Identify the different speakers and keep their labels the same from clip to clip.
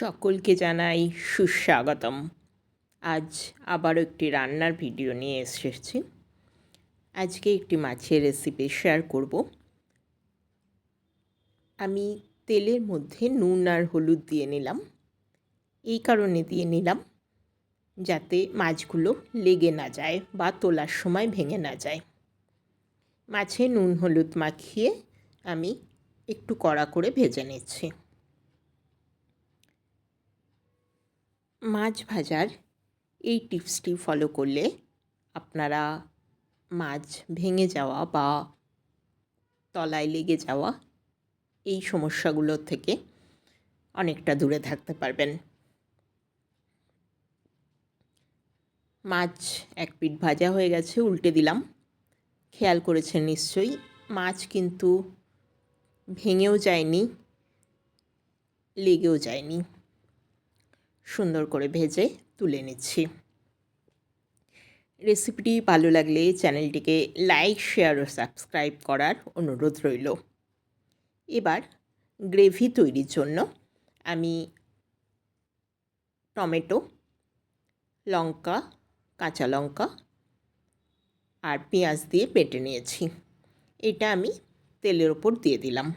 Speaker 1: সকলকে জানাই সুস্বাগতম। আজ আবারও একটি রান্নার ভিডিও নিয়ে এসেছি। আজকে একটি মাছের রেসিপি শেয়ার করব। আমি তেলের মধ্যে নুন আর হলুদ দিয়ে নিলাম। এই কারণে দিয়ে নিলাম যাতে মাছগুলো লেগে না যায় বা তোলার সময় ভেঙে না যায়। মাছে নুন হলুদ মাখিয়ে আমি একটু কড়া করে ভেজে নিচ্ছি। মাছ ভাজার এই টিপসটি ফলো করলে আপনারা মাছ ভেঙে যাওয়া বা তলায় লেগে যাওয়া এই সমস্যাগুলোর থেকে অনেকটা দূরে থাকতে পারবেন। মাছ এক পিঠ ভাজা হয়ে গেছে, উল্টে দিলাম। খেয়াল করেছেন নিশ্চয়ই, মাছ কিন্তু ভেঙেও যায়নি, লেগেও যায়নি। সুন্দর করে ভেজে তুলে নিচ্ছি। রেসিপিটি ভালো লাগলে চ্যানেলটিকে লাইক, শেয়ার ও সাবস্ক্রাইব করার অনুরোধ রইল। এবার গ্রেভি তৈরির জন্য আমি টমেটো, লঙ্কা, কাঁচা লঙ্কা আর পেঁয়াজ দিয়ে বেটে নিয়েছি। এটা আমি তেলের ওপর দিয়ে দিলাম।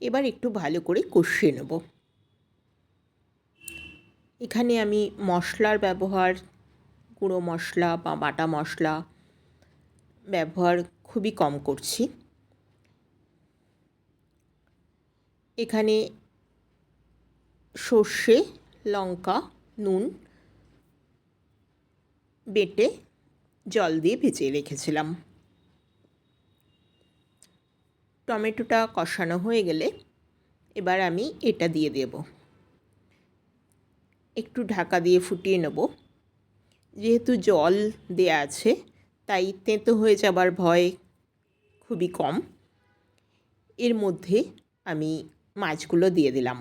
Speaker 1: এবার একটু ভালো করে কষিয়ে নেব। এখানে আমি মশলার ব্যবহার, গুঁড়ো মশলা বা বাটা মশলা ব্যবহার খুবই কম করছি। এখানে সর্ষে, লঙ্কা, নুন বেটে জল দিয়ে ভিজিয়ে রেখেছিলাম। টমেটোটা কষানো হয়ে গেলে এবার আমি এটা দিয়ে দেব। একটু ঢাকা দিয়ে ফুটিয়ে নেব। যেহেতু জল দেয়া আছে, তাই তেঁতো হয়ে যাবার ভয় খুবই কম। এর মধ্যে আমি মাছগুলো দিয়ে দিলাম।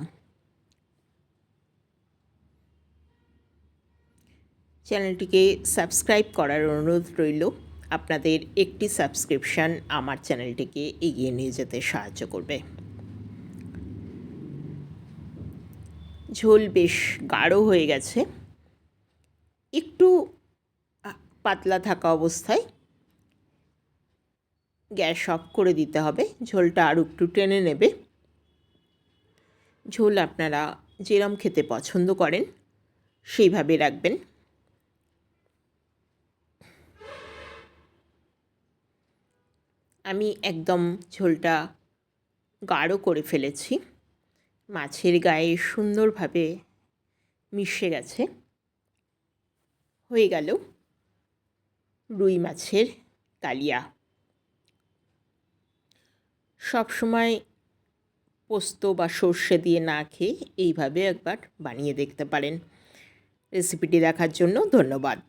Speaker 1: চ্যানেলটিকে সাবস্ক্রাইব করার অনুরোধ রইল। আপনাদের একটি সাবস্ক্রিপশান আমার চ্যানেলটিকে এগিয়ে নিয়ে যেতে সাহায্য করবে। ঝোল বেশ গাঢ় হয়ে গেছে। একটু পাতলা থাকা অবস্থায় গ্যাস অফ করে দিতে হবে। ঝোলটা আরও একটু টেনে নেবে। ঝোল আপনারা যেরম খেতে পছন্দ করেন, সেইভাবে রাখবেন। আমি একদম ঝোলটা গাঢ় করে ফেলেছি। মাছের গায়ে সুন্দরভাবে মিশে গেছে। হয়ে গেল রুই মাছের কালিয়া। সবসময় পোস্ত বা সর্ষে দিয়ে না খেয়ে এইভাবে একবার বানিয়ে দেখতে পারেন। রেসিপিটি দেখার জন্য ধন্যবাদ।